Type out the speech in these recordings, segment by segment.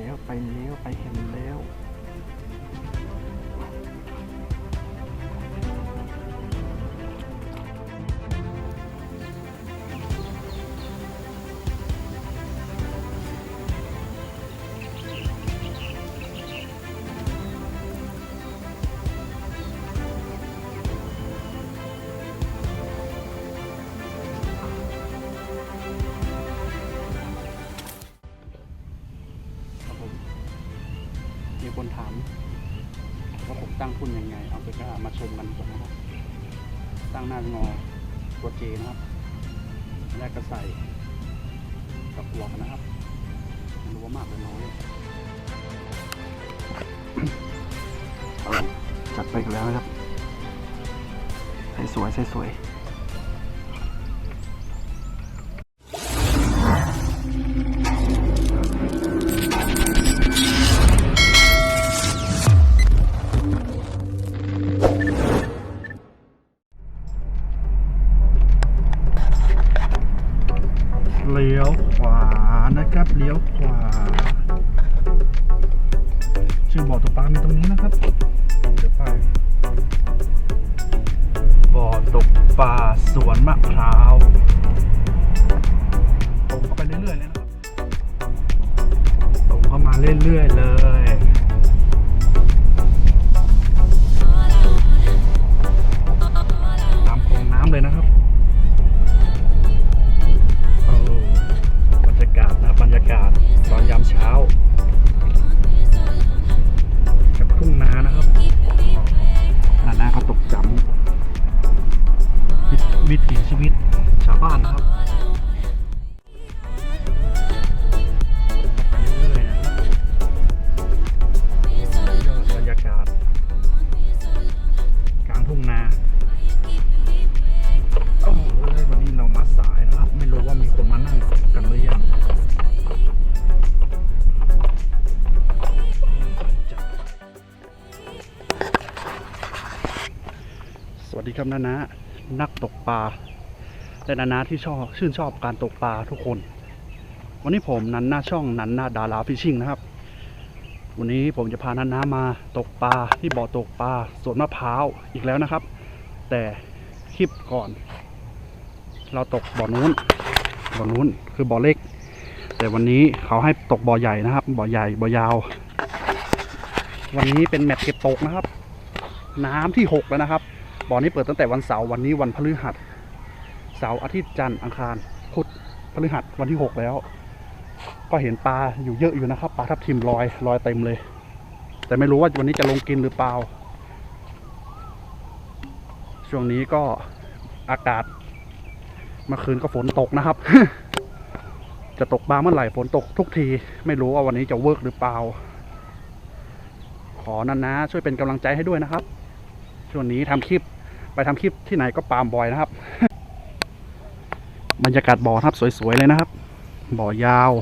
แล้วไปแล้วไปเห็นแล้ว มีคนถามว่าผมตั้งทุนยังไง เอาไปก็มาชมกันก่อนนะครับ ตั้งหน้างอตัวเจนะครับแรกก็ใส่กับหัวกันนะครับไม่รู้ว่ามากหรือน้อยจัดไปกันแล้วนะครับใส่สวยใส่สวย นะครับเลี้ยวขวาชื่อบ่อตกปลามีตรงนี้นะครับเดี๋ยวไปบ่อตกปลาสวนมะพร้าวตรงเข้าไปเรื่อยๆเลยนะครับตรงเข้ามาเรื่อยๆเลย สวับนานะนักตกปลาและนานะที่ชอบชื่นชอบการตกปลาทุกคน วันนี้ผมนันหน้าช่องนันหน้าดาราฟิชชิ่งนะครับ วันนี้ผมจะพานันนามาตกปลาที่บ่อตกปลาสวนมะพร้าวอีกแล้วนะครับ แต่คลิปก่อน เราตกบ่อนู้นบ่อนู้นคือบ่อเล็ก แต่วันนี้เขาให้ตกบ่อใหญ่นะครับบ่อใหญ่บ่อยาว วันนี้เป็นแมตช์เก็บตกนะครับ น้ำที่หกแล้วนะครับ บ่อนี้เปิดตั้งแต่วันเสาร์วันนี้วันพฤหัสเสาร์อาทิตย์จันทร์อังคารพุธพฤหัสวันที่หกแล้ว ก็เห็นปลาอยู่เยอะอยู่นะครับปลาทับทิมลอยลอยเต็มเลย แต่ไม่รู้ว่าวันนี้จะลงกินหรือเปล่า ช่วงนี้ก็อากาศเมื่อคืนก็ฝนตกนะครับ จะตกบ้างเมื่อไหร่ฝนตกทุกที ไม่รู้ว่าวันนี้จะเวิร์กหรือเปล่า ขอนันนะช่วยเป็นกำลังใจให้ด้วยนะครับ ช่วงนี้ทำคลิป ไปทำคลิปที่ไหนก็ปาล์มบ่อยนะครับ บรรยากาศบ่อครับสวยๆเลยนะครับ บ่อยาว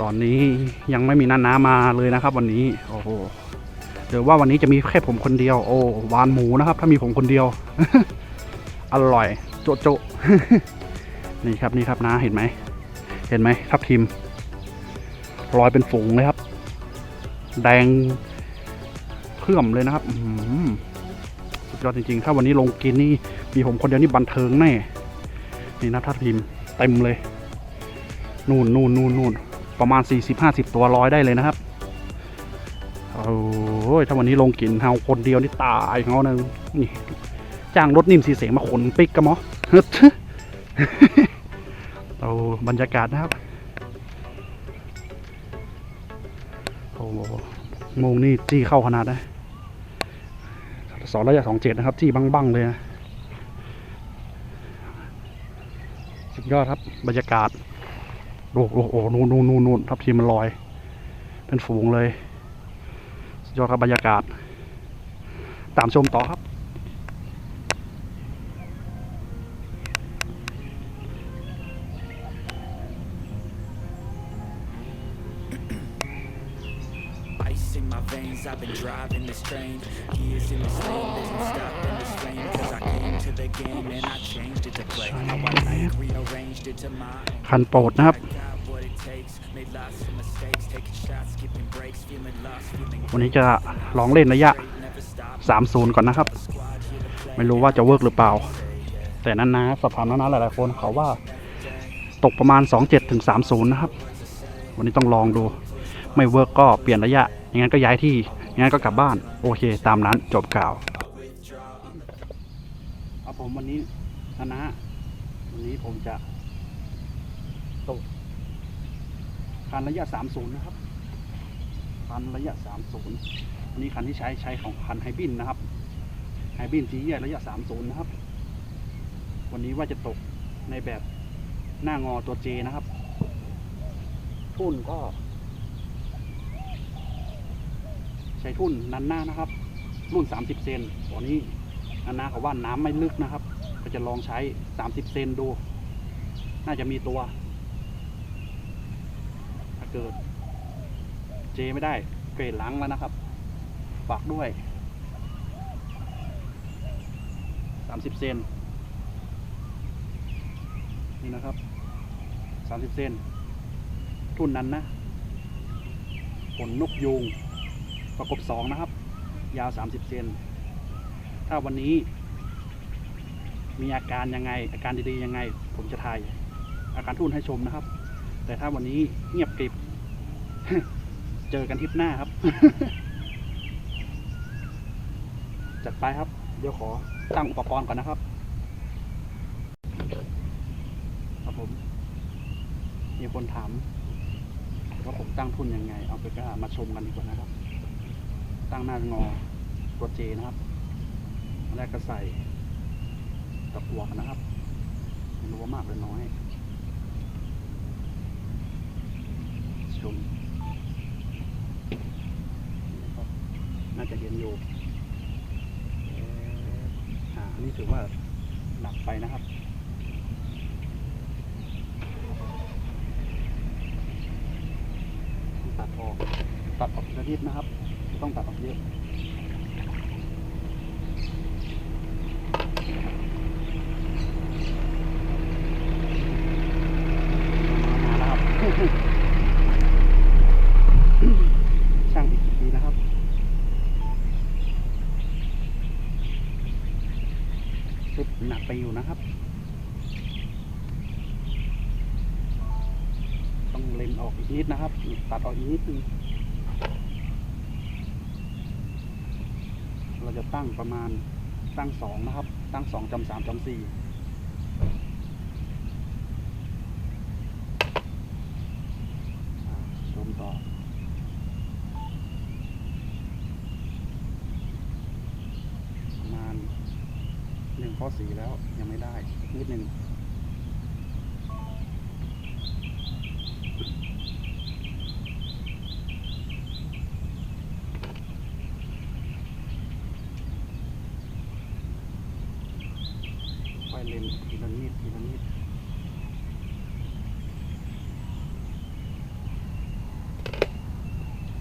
ตอนนี้ยังไม่มีนันนามาเลยนะครับ วันนี้โอ้โหหรือว่าวันนี้จะมีแค่ผมคนเดียว โอ้วานหมูนะครับ ถ้ามีผมคนเดียว อร่อย โจะโจะนี่ครับนี่ครับนะเห็นไหมเห็นไหมทับทิมลอยเป็นฝูงเลยครับ แดง เพื่อมเลยนะครับสุดยอดจริงๆ ถ้าวันนี้ลงกินนี่มีผมคนเดียวนี่บันเทิงแน่ นี่นะทับทิมพ์เต็มเลย นู่นนู่นนู่นนู่นประมาณ 40-50 ตัวร้อยได้เลยนะครับ โอ้ยถ้าวันนี้ลงกินเฮาคนเดียวนี่ตายเฮานะนี่จ้างรถนิ่มสีเสียงมาขนปิกกันมอเฮ้ยเอาบรรยากาศนะครับโอ้โหโมงนี่จี้เข้าขนาดนะ สองระยะสองเจ็ดนะครับ ที่บังๆเลยนะสุดยอดครับ บรรยากาศโอ้โหโอ้โหนู่นนู่นนู่นทับทีมมันลอย เป็นฝูงเลย สุดยอดครับบรรยากาศ ตามชมต่อครับ been driving this train. Years in this lane, there's no stopping this flame. Cause I came to the game and I changed it to play. How I like rearranged it to my own. คันโปรดนะครับ I got what it takes, made lots of mistakes, taking shots, skipping breaks, feeling lost, feeling วันนี้จะลองเล่นระยะ never stop. 30 ก่อนนะครับ ไม่รู้ว่าจะเวิร์กหรือเปล่า แต่นั้นนะสอบถามนั้นนะหลายๆคนเขาว่า ตกประมาณ 27ถึง30 นะครับ วันนี้ต้องลองดู ไม่เวิร์กก็เปลี่ยนระยะอย่างนั้นก็ย้ายที่อย่า งนั้นก็กลับบ้านโอเค ตามนั้นจบข่าวครับผมวันนี้นะนะวันนี้ผมจะตกคันระยะ 30 นะครับคันระยะ 30 อันนี้คันที่ใช้ใช้ของคันไฮบินนะครับไฮบินจีเยียระยะ 30 นะครับ วันนี้ว่าจะตกในแบบหน้างอตัวเจนะครับทุ่นก็ ใช้ทุ่นนันหน้านะครับ รุ่น 30 เซนตอนนี้นันหน้าเขาว่าน้ำไม่ลึกนะครับ ก็จะลองใช้ 30 เซนดู น่าจะมีตัว ถ้าเกิด เจไม่ได้เกรดล้างแล้วนะครับฝากด้วย 30 เซนนี่นะครับ 30 เซนทุ่นนั้นนะผลนกยูง ประกบสองนะครับ ยาว 30 เซน ถ้าวันนี้ มีอาการยังไง อาการดีๆยังไง ผมจะถ่าย อาการทุนให้ชมนะครับ แต่ถ้าวันนี้เงียบกริบ เจอกันทิปหน้าครับ จัดไปครับ เดี๋ยวขอตั้งอุปกรณ์ก่อนนะครับ ครับผม มีคนถามว่าผมตั้งทุนยังไง เอาไปก็มาชมกันดีกว่านะครับ ตั้งหน้างอตัวเจนะครับแรกก็ใส่ตะกัวนะครับไม่รู้ว่ามากหรือน้อย ชม น่าจะเห็นอยู่อ่าอันนี้ถือว่าหนักไปนะครับตัดออกตัดออกทีละนิดนะครับไม่ต้องตัดออกเยอะมาแล้วครับ ช่างอีกกี่ทีนะครับ สุดหนักไปอยู่นะครับ ต้องเล็มออกอีกนิดนะครับ ตัดออกอีกนิดนึง เราจะตั้ง ประมาณตั้งสองนะครับ ตั้งสองจำสามจำสี่ชมต่อประมาณหนึ่งข้อสีแล้วยังไม่ได้นิดหนึ่ง ค่อยเล็มทีละนิดทีละนิด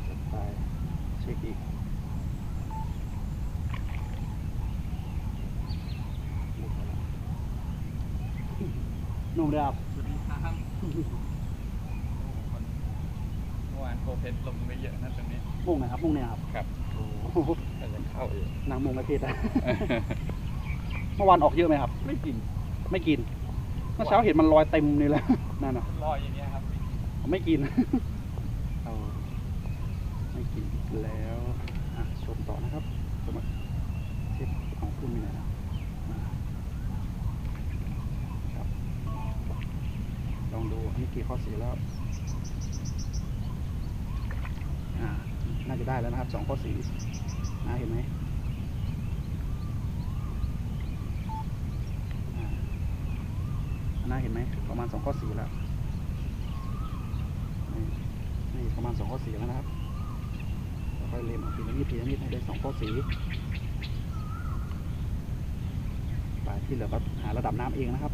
จัดไปเช็คอีกนุ่ม เลยครับสวัสดีครับเมื่อวานโคเพชรลงไปเยอะนะตรงนี้มุ่งไหนครับมุ่งเนี่ยครับครับโอ้โหแต่ยังเข้าอยู่นางมงประเทศอะเมื่อวานออกเยอะไหมครับ ไม่กิน ไม่กินเมื่อเช้าเห็นมันลอยเต็มนี่แหละนั่นน่ะลอยอย่างเงี้ยครับไม่กินเอาไม่กินอีกแล้วอะชมต่อนะครับชมเช็ดของคุณมีไหนนะมาครับ ลองดูอั นนี้กี่ข้อสีแล้วน่าจะได้แล้วนะครับสองข้อสีนะเห็นไหมน่าเห็นไหมประมาณสองข้อสีแล้วนี่ประมาณสองข้อสีแล้วนะครับค่อยเล็มออกทีละนิดทีละนิดให้ได้สองข้อสีไปที่เหลือก็หาระดับน้ำเองนะครับ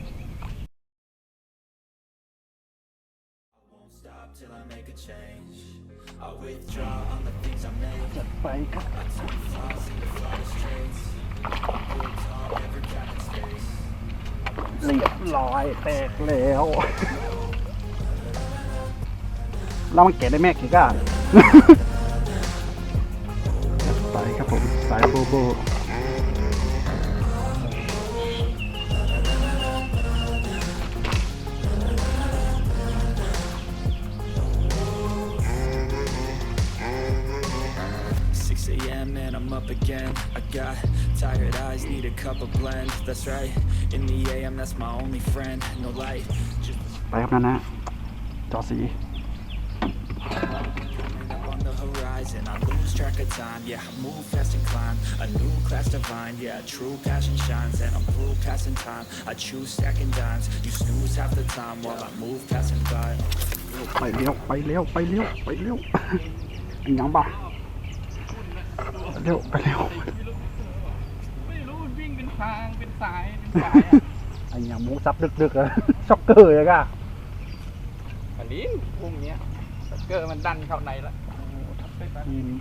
จัดไปครับเรียบร้อยแตกแล้ว เรามันเก็บได้แม่กี่ก้านจัดไปครับผม สายโบโบ cup of blend. That's right. In the AM, that's my only friend. No light, just ไปครับนั่นนะ จอสี coming up on the horizon. I lose track of time. Yeah, I move fast and climb. A new class divine. Yeah, true passion shines, and I'm through passing time. I choose stacking dimes. You snooze half the time while I move passing by. ไปเร็ว ไปเร็ว ไปเร็ว ไปเร็ว อันยังบ่ะไปเร็ว ไปเร็ว สายเป็นสายอะอันยังหมูซับดึกๆอะช็อกเกอร์เลยก่ะอันนี้พุ่มเนี้ยสเกอร์มันดันเข้าในแล้วไปไปอืม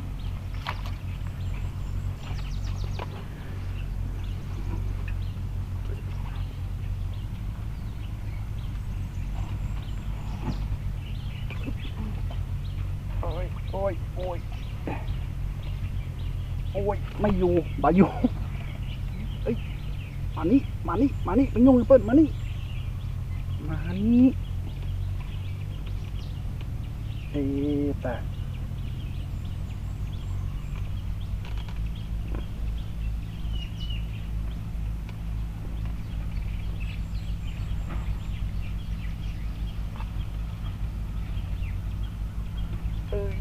โอ้ยโอ้ยโอ้ยโอ้ยไม่อยู่บาอยู่เอ้ย มานี่มานี่มานี่มันยงเปิ้ลมานี่มานี่เอ๊แต่ เอ้ย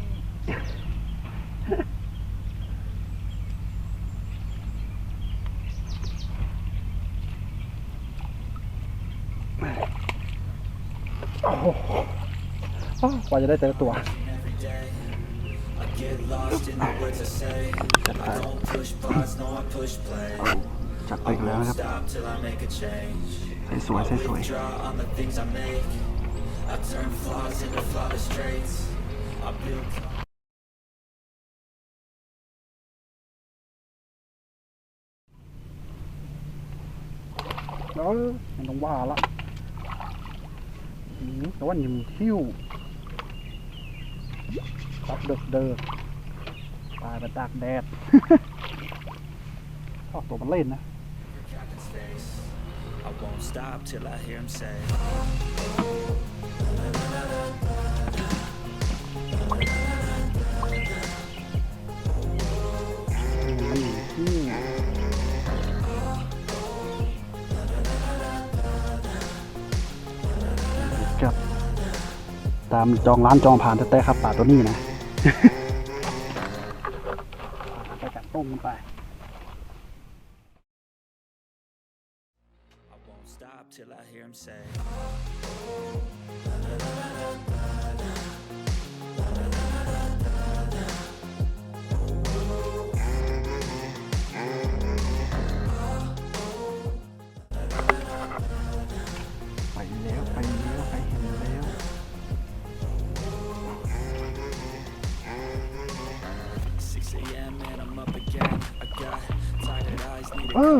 โอ้โหอ้าว กว่าจะได้เจอตัว Every day, I get lost in the words I say. I don't push pause, no, I push play. จัดไป I อีกแล้ว won't นะครับ stop till I make a change. สวยๆสวย Draw on the things I make. I turn flaws into flawless traits. I build. ๆเออไม่ต้องว่าละอืมแต่ว่านิ่มทิ้ว ตับเด็กเดิกตายไปตากแดดชอบตัวมันเล่นนะ Captain space. I won't stop till I hear him say. มันหนีที่ครับตามจองร้านจองผ่านแต่ๆครับป่าตัวนี้นะ ไปกัดต้มกันไป I won't stop till I hear him say.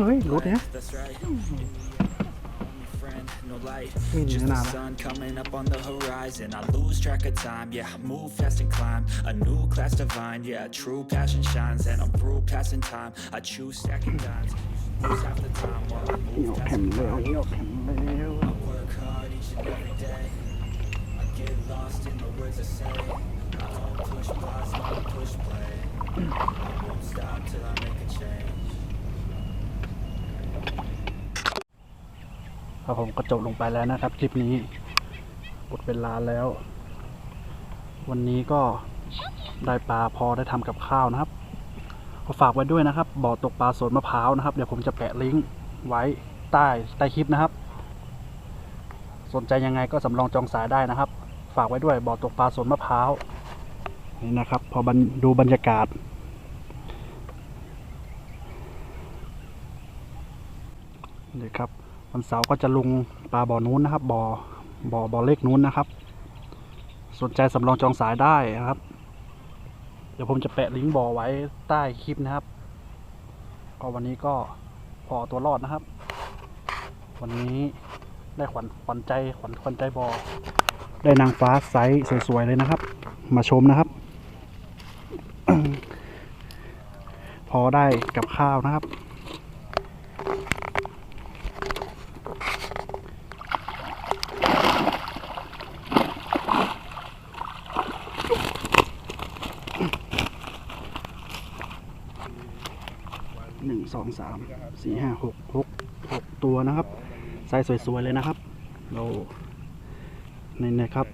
เออเฮ้ยรถเนี้ย That's right. In the end, only friend, no light. Mini Just the nada. sun coming up on the horizon. I lose track of time, yeah. I move fast and climb. A new class divine, yeah. True passion shines, and I'm through passing time. I choose stacking dimes. Lose half the time while I เหี่ยว move แผ่น past แล้วเหี่ยวแผ่นแล้ว I work hard each and every day. I get lost in the words I say. I don't push pause, I push play. I won't stop till I make a change. ครับผมก็จบลงไปแล้วนะครับ คลิปนี้หมดเวลาแล้ว วันนี้ก็ได้ปลาพอได้ทำกับข้าวนะครับก็ฝากไว้ด้วยนะครับบ่อตกปลาสวนมะพร้าวนะครับ เดี๋ยวผมจะแปะลิงก์ไว้ใต้ใต้คลิปนะครับ สนใจยังไงก็สำรองจองสายได้นะครับ ฝากไว้ด้วยบ่อตกปลาสวนมะพร้าวนี่นะครับ พอบดูบรรยากาศ นี่ครับ วันเสาร์ก็จะลงปลาบ่อนู้นนะครับบ่อบ่อบ่อเล็กนู้นนะครับ สนใจสำรองจองสายได้นะครับ เดี๋ยวผมจะแปะลิงก์บ่อไว้ใต้คลิปนะครับ ก็วันนี้ก็พอตัวรอดนะครับ วันนี้ได้ขวัญขวัญใจขวัญขวัญใจบอได้นางฟ้าไซส์สวยๆเลยนะครับ มาชมนะครับ พอได้กับข้าวนะครับ องสามสี่ห้าหกหกหกตัวนะครับไซส์สวยๆเลยนะครับ เราในนะครับ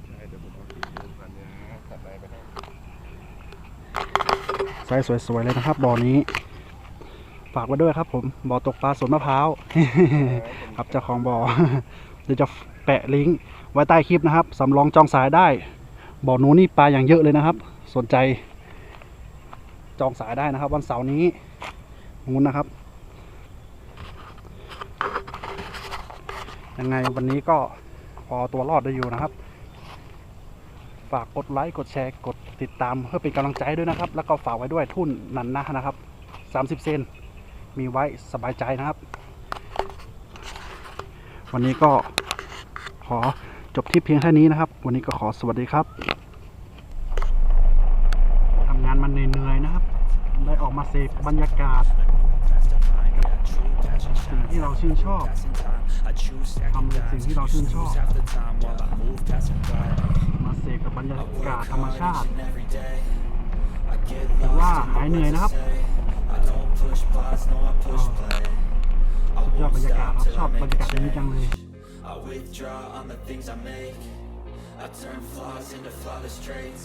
ไซส์สวยๆเลยนะครับบ่อนี้ฝากไว้ด้วยครับผมบ่อตกปลาสวนมะพร้าวครับเจ้าของบ่อเดี๋ยวจะแปะลิงก์ไว้ใต้คลิปนะครับสำรองจองสายได้บ่อนู้นนี่ปลาอย่างเยอะเลยนะครับ สนใจจองสายได้นะครับ วันเสาร์นี้นู้นนะครับ ยังไงวันนี้ก็พอตัวรอดได้อยู่นะครับ ฝากกดไลค์กดแชร์กดติดตามเพื่อเป็นกำลังใจด้วยนะครับ แล้วก็ฝากไว้ด้วยทุ่นนันนะนะครับ 30 เซนมีไว้สบายใจนะครับ วันนี้ก็ขอจบที่เพียงเท่านี้นะครับ วันนี้ก็ขอสวัสดีครับทำงานมันเหนื่อยๆนะครับ ได้ออกมาเสพบรรยากาศ สิ่งที่เราชื่นชอบทำในสิ่งที่เราชื่นชอบมาเสพกับบรรยากาศธรรมชาติถือว่าหายเหนื่อยนะครับสุดยอดบรรยากาศครับชอบบรรยากาศนี้จังเลย I withdraw on the things I make. I turn flaws into flawless traits.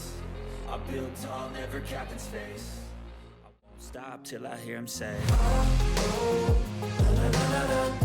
I build tall, never cap in space. I won't stop till I hear him say. "Na, na, na, na,